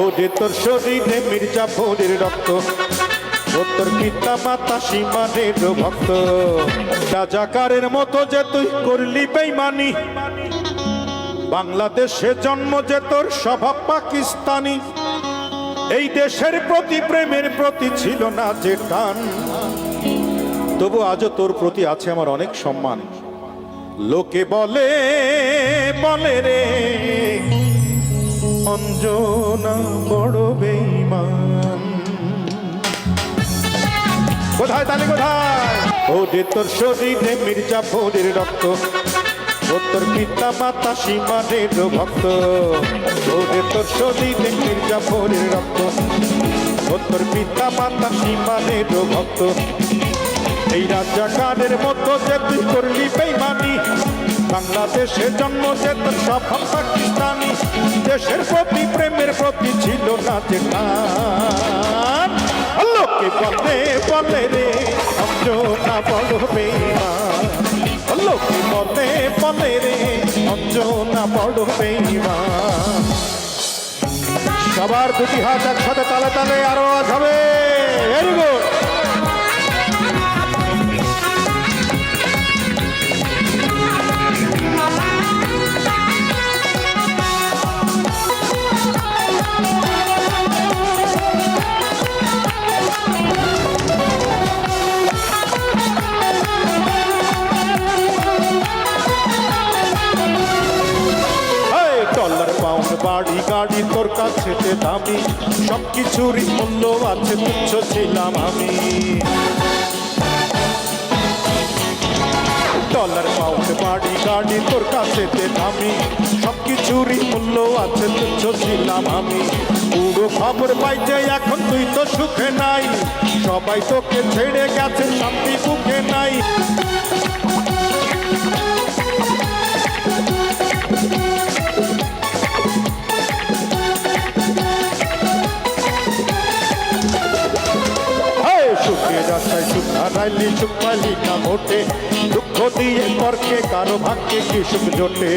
ও যে তোর শরীরে মির্জাফরের রক্ত, ও তোর পিতা মাতা সীমানের ভক্ত। রাজাকারের মতো যে তুই করলি বেইমানি, বাংলাদেশে জন্ম যে তোর স্বভাব পাকিস্তানি, এই দেশের প্রতি প্রেমের প্রতি ছিল না যে টান। তবু আজও তোর প্রতি আছে আমার অনেক সম্মান। লোকে বলে বলে রে অঞ্জনা বড় বেইমান। কোথায় তালি, কোথায়? ও যে তোর শরীরে মির্জাফরের রক্ত, ও তোর পিতা মাতা সীমানের ভক্ত, ও যে তোর শরীরে মির্জাফরের রক্ত, ও তোর পিতা মাতা সীমানের ভক্ত। এই রাজাকারের মতো যে তুই করলি বেইমানি বাংলাদেশে জন্ম যে সব পাকিস্তানি। দেশের প্রতি প্রেমের প্রতি ছিল না যে লোকে বলে বলে রে অঞ্জনা বড় বেইমান। লোকে বলে বলে রে অঞ্জনা বড় বেইমান। সবার দুটি হাত একসাথে তালে তালে আরও আওয়াজ হবে। বাড়ি গাড়ি তোর কাছে দামি। সব কিছুরই মূল্য আছে, তুচ্ছ ছিলাম আমি। ডলার পাউন্ড বাড়ি গাড়ি তোর কাছে দামি। সব কিছুরই মূল্য আছে, তুচ্ছ ছিলাম আমি। পুরো খবর পাইতে এখন তুই তো সুখে নাই। সবাই তোকে ছেড়ে গেছে, শান্তি বুকে নাই। রাস্তায় সুখ হারাইলি সুখ পাইলি না মোটে দুঃখ দিয়ে তর্কে কারো ভাগ্যে কি সুখ জোটে